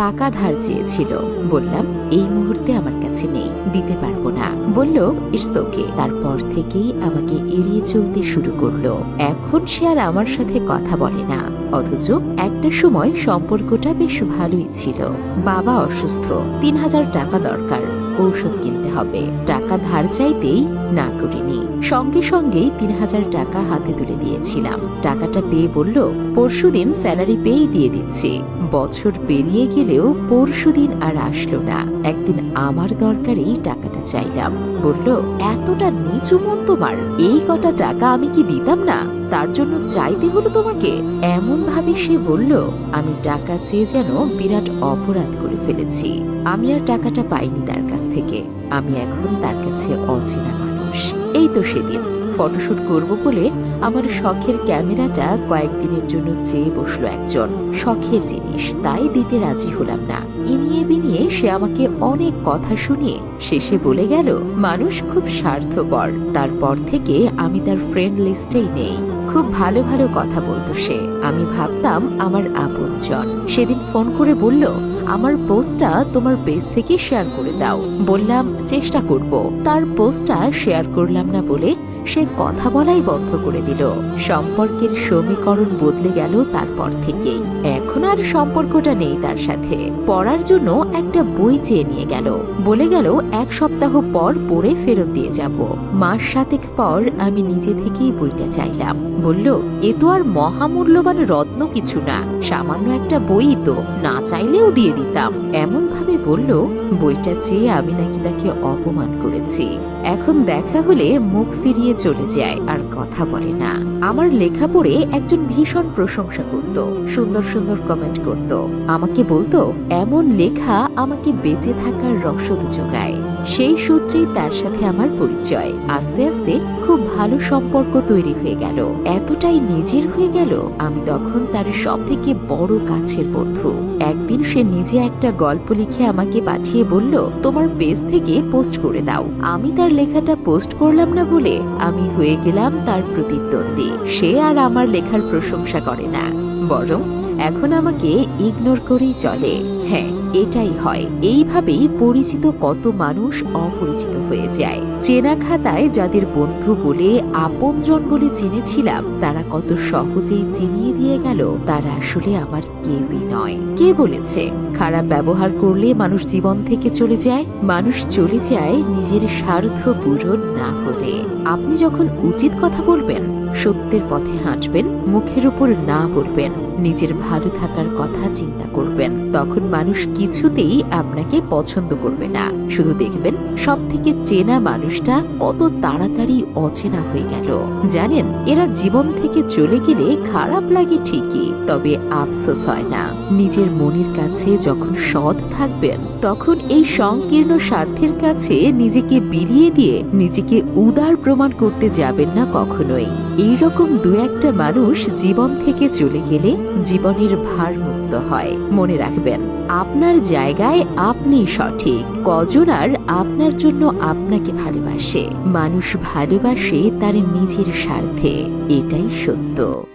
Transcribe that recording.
টাকা ধার চেয়েছিল। বললাম, এই মুহূর্তে আমার কাছে নেই, দিতে পারব না। বলল ইটস ওকে তারপর থেকেই আমাকে এড়িয়ে চলতে শুরু করল। এখন সে আর আমার সাথে কথা বলে না, অথচ একটা সময় সম্পর্কটা বেশ ভালোই ছিল। বাবা অসুস্থ, তিন হাজার টাকা দরকার। ঔষধ কিনতে হবে। টাকা ধার চাইতেই না করিনি। সঙ্গে সঙ্গেই তিন হাজার টাকা হাতে তুলে দিয়েছিলাম। টাকাটা পেয়ে বলল, পরশুদিন স্যালারি পেয়েই দিয়ে দিচ্ছি। বছর পেরিয়ে গেলেও পরশুদিন আর আসলো না। একদিন আমার দরকারেই টাকাটা চাইলাম। বলল, এতটা নিচু মন তোমার। এই কটা টাকা আমি কি দিতাম না? তার জন্য চাইতে হলো তোমাকে? এমন ভাবে সে বলল, আমি টাকা চেয়ে যেন বিরাট অপরাধ করে ফেলেছি। আমি আর টাকাটা পাইনি তার কাছ থেকে। আমি এখন তার কাছে অচেনা মানুষ। এই তো সেদিন। ফটোশুট করব বলে আমার শখের ক্যামেরাটা কয়েকদিনের জন্য চেয়ে বসল একজন। শখের জিনিস, তাই দিতে রাজি হলাম না। ইনিয়ে বিনিয়ে সে আমাকে অনেক কথা শুনিয়ে শেষে বলে গেল, মানুষ খুব স্বার্থপর। তারপর থেকে আমি তার ফ্রেন্ড লিস্টেই নেই। খুব ভালো ভালো কথা বলতো সে। আমি ভাবতাম আমার আপনজন সেদিন ফোন করে বলল, আমার পোস্টটা তোমার পেজ থেকে শেয়ার করে দাও। বললাম, চেষ্টা করব। তার পোস্টটা শেয়ার করলাম না বলে সে কথা বলাই বন্ধ করে দিল। সম্পর্কের সমীকরণ বদলে গেল তারপর থেকেই। এখন আর সম্পর্কটা নেই তার সাথে। পড়ার জন্য একটা বই চেয়ে নিয়ে গেল। বলে গেল, এক সপ্তাহ পর পড়ে ফেরত দিয়ে যাব। মাস সাতেক পর আমি নিজে থেকেই বইটা চাইলাম। বলল, এ তো আর মহামূল্যবান রত্ন কিছু না। সামান্য একটা বই তো, না চাইলেও দিয়ে দিতাম। এমন ভাবে বলল, বইটা চেয়ে আমি নাকি তাকে অপমান করেছি। এখন দেখা হলে মুখ ফিরিয়ে চলে যায়, আর কথা বলে না। আমার লেখা পড়ে একজন ভীষণ প্রশংসা করত, সুন্দর সুন্দর কমেন্ট করত। আমাকে বলতো, এমন লেখা আমাকে বেঁচে থাকার রসদ যোগায়। সেই সূত্রেই তার সাথে আমার পরিচয়। আস্তে আস্তে খুব ভালো সম্পর্ক তৈরি হয়ে গেল। এতটাই নিজের হয়ে গেল, আমি তখন তার সব থেকে বড় কাছের বন্ধু। একদিন সে নিজে একটা গল্প লিখে আমাকে পাঠিয়ে বলল, তোমার পেজ থেকে পোস্ট করে দাও। আমি তার লেখাটা পোস্ট করলাম না বলে আমি হয়ে গেলাম তার প্রতিদ্বন্দ্বী। সে আর আমার লেখার প্রশংসা করে না। বরং এখন আমাকে ইগনোর করেই চলে। হ্যাঁ এটাই হয়। এইভাবেই পরিচিত কত মানুষ অপরিচিত হয়ে যায়। চেনা খাতায় যাদের বন্ধু বলে আপনজন বলে চিনেছিলাম তারা কত সহজেই চিনিয়ে দিয়ে গেল, তারা আসলে আমার কেউই নয়। কে বলেছে? খারাপ ব্যবহার করলে মানুষ জীবন থেকে চলে যায়, মানুষ চলে যায় নিজের স্বার্থ পূরণ না করে আপনি যখন উচিত কথা বলবেন সত্যের পথে হাঁটবেন, মুখের উপর না বলবেন নিজের ভালো থাকার কথা চিন্তা করবেন। তখন মানুষ কিছুতেই আপনাকে পছন্দ করবে না। শুধু দেখবেন সব থেকে চেনা মানুষটা কত তাড়াতাড়ি অচেনা হয়ে গেল। জানেন, এরা জীবন থেকে চলে গেলে খারাপ লাগে ঠিকই, তবে আফসোস হয় না। নিজের মনের কাছে যখন সৎ থাকবেন, তখন এই সংকীর্ণ স্বার্থের কাছে নিজেকে বিলিয়ে দিয়ে নিজেকে উদার প্রমাণ করতে যাবেন না কখনোই। এইরকম দু একটা মানুষ জীবন থেকে চলে গেলে জীবনের ভার মুক্ত হয়। মনে রাখবেন, আপনার জায়গায় আপনি সঠিক, কজন আর আপনার জন্য আপনাকে ভালোবাসে। মানুষ ভালোবাসে তার নিজের স্বার্থে, এটাই সত্য।